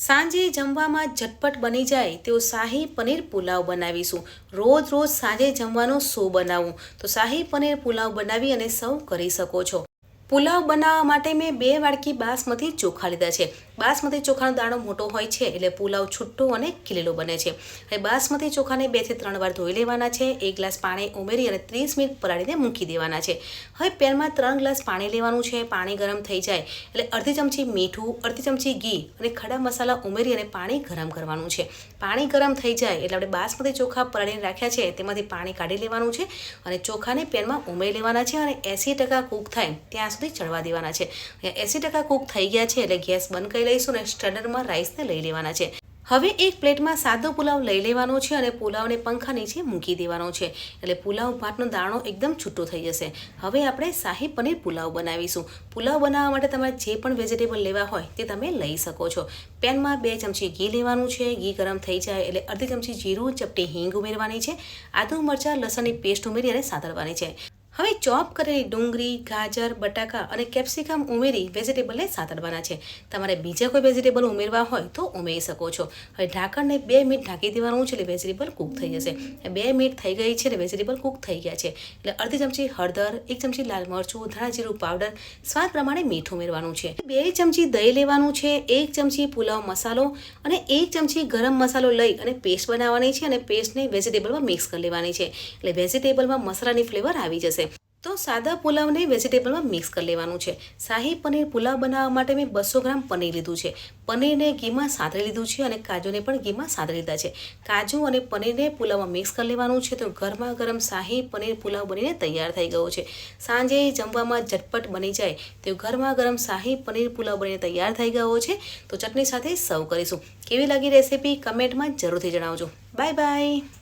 સાંજે જમવામાં ઝટપટ બની જાય તેવો શાહી પનીર પુલાવ બનાવીશું. રોજ રોજ સાંજે જમવાનો શું બનાવવું તો શાહી પનીર પુલાવ બનાવી અને સર્વ કરી શકો છો. પુલાવ બનાવવા માટે મેં બે વાડકી બાસમતી ચોખા લીધા છે. બાસમતી ચોખાનો દાણો મોટો હોય છે એટલે પુલાવ છૂટો અને ખીલેલો બને છે. હવે બાસમતી ચોખાને બેથી ત્રણ વાર ધોઈ લેવાના છે. એક ગ્લાસ પાણી ઉમેરી અને ત્રીસ મિનિટ પલાળીને મૂકી દેવાના છે. હવે પેનમાં ત્રણ ગ્લાસ પાણી લેવાનું છે. પાણી ગરમ થઈ જાય એટલે અડધી ચમચી મીઠું, અડધી ચમચી ઘી અને ખડા મસાલા ઉમેરી અને પાણી ગરમ કરવાનું છે. પાણી ગરમ થઈ જાય એટલે આપણે બાસમતી ચોખા પલાળીને રાખ્યા છે તેમાંથી પાણી કાઢી લેવાનું છે અને ચોખાને પેનમાં ઉમેરી લેવાના છે અને એંસી ટકા કૂક થાય ત્યાં સુધી ચડવા દેવાના છે. એંસી ટકા કૂક થઈ ગયા છે એટલે ગેસ બંધ કરી લઈશું અને સ્ટર્નરમાં રાઈસને લઈ લેવાના છે. હવે એક પ્લેટમાં સાદો પુલાવ લઈ લેવાનો છે અને પુલાવને પંખા નીચે મૂકી દેવાનો છે. એટલે પુલાવ ભાતનો દાણો એકદમ છૂટો થઈ જશે. હવે આપણે શાહી પનીર પુલાવ બનાવીશું. પુલાવ બનાવવા માટે તમારે જે પણ વેજીટેબલ લેવા હોય તે તમે લઈ શકો છો. પેનમાં બે ચમચી ઘી લેવાનું છે. ઘી ગરમ થઈ જાય એટલે અડધી ચમચી જીરું ચપટી હિંગ ઉમેરવાની છે. આદુ મરચાં, લસણની પેસ્ટ ઉમેરી અને સાતળવાની છે. હવે ચોપ કરેલી ડુંગળી, ગાજર, બટાકા અને કેપ્સિકમ ઉમેરી વેજીટેબલને સાતડવાના છે. તમારે બીજા કોઈ વેજીટેબલ ઉમેરવા હોય તો ઉમેરી શકો છો. હવે ઢાંકણને બે મિનિટ ઢાંકી દેવાનું છે એટલે વેજીટેબલ કૂક થઈ જશે. બે મિનિટ થઈ ગઈ છે એટલે વેજીટેબલ કૂક થઈ ગયા છે. એટલે અડધી ચમચી હળદર, એક ચમચી લાલ મરચું, ધાણા જીરું પાવડર, સ્વાદ પ્રમાણે મીઠું ઉમેરવાનું છે. બે ચમચી દહીં લેવાનું છે, એક ચમચી પુલાવ મસાલો અને એક ચમચી ગરમ મસાલો લઈ અને પેસ્ટ બનાવવાની છે અને પેસ્ટને વેજીટેબલમાં મિક્સ કરી લેવાની છે. એટલે વેજીટેબલમાં મસાલાની ફ્લેવર આવી જશે. તો સાદા પુલાવને વેજીટેબલમાં મિક્સ કરી લેવાનું છે. શાહી પનીર પુલાવ બનાવવા માટે મેં બસો ગ્રામ પનીર લીધું છે. પનીરને ઘીમાં સાંતળી લીધું છે અને કાજુને પણ ઘીમાં સાંતળી લીધા છે. કાજુ અને પનીરને પુલાવમાં મિક્સ કરી લેવાનું છે તો ગરમા ગરમ શાહી પનીર પુલાવ બનીને તૈયાર થઈ ગયો છે. સાંજે જમવામાં ઝટપટ બની જાય તો ગરમા ગરમ શાહી પનીર પુલાવ બનીને તૈયાર થઈ ગયો છે તો ચટણી સાથે સર્વ કરીશું. કેવી લાગી રેસીપી કમેન્ટમાં જરૂરથી જણાવજો. Bye bye.